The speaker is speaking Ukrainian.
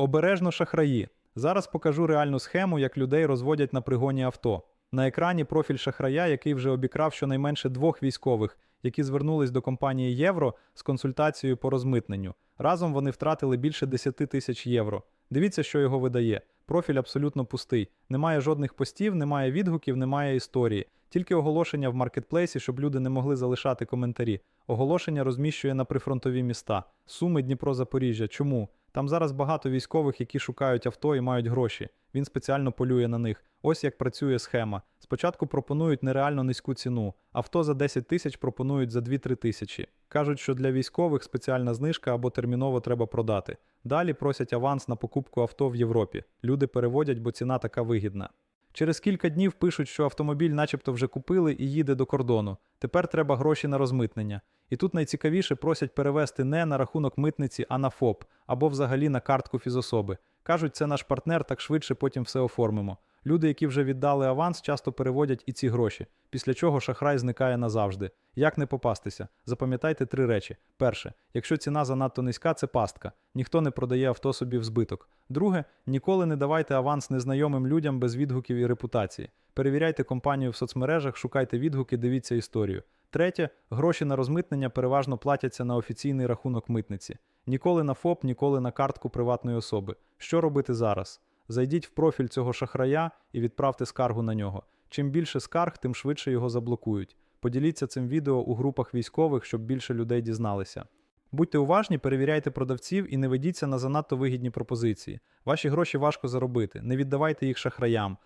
Обережно шахраї. Зараз покажу реальну схему, як людей розводять на пригоні авто. На екрані профіль шахрая, який вже обікрав щонайменше двох військових, які звернулись до компанії Євро з консультацією по розмитненню. Разом вони втратили більше 10 тисяч євро. Дивіться, що його видає. Профіль абсолютно пустий. Немає жодних постів, немає відгуків, немає історії. Тільки оголошення в маркетплейсі, щоб люди не могли залишати коментарі. Оголошення розміщує на прифронтові міста. Суми Дніпро Запоріжжя. Чому? Там зараз багато військових, які шукають авто і мають гроші. Він спеціально полює на них. Ось як працює схема. Спочатку пропонують нереально низьку ціну. Авто за 10 тисяч пропонують за 2-3 тисячі. Кажуть, що для військових спеціальна знижка або терміново треба продати. Далі просять аванс на покупку авто в Європі. Люди переводять, бо ціна така вигідна. Через кілька днів пишуть, що автомобіль начебто вже купили і їде до кордону. Тепер треба гроші на розмитнення. І тут найцікавіше просять перевести не на рахунок митниці, а на ФОП або взагалі на картку фізособи. Кажуть, це наш партнер, так швидше потім все оформимо. Люди, які вже віддали аванс, часто переводять і ці гроші, після чого шахрай зникає назавжди. Як не попастися? Запам'ятайте три речі: перше, якщо ціна занадто низька, це пастка. Ніхто не продає авто собі в збиток. Друге, ніколи не давайте аванс незнайомим людям без відгуків і репутації. Перевіряйте компанію в соцмережах, шукайте відгуки, дивіться історію. Третє, гроші на розмитнення переважно платяться на офіційний рахунок митниці. Ніколи на ФОП, ніколи на картку приватної особи. Що робити зараз? Зайдіть в профіль цього шахрая і відправте скаргу на нього. Чим більше скарг, тим швидше його заблокують. Поділіться цим відео у групах військових, щоб більше людей дізналися. Будьте уважні, перевіряйте продавців і не ведіться на занадто вигідні пропозиції. Ваші гроші важко заробити, не віддавайте їх шахраям.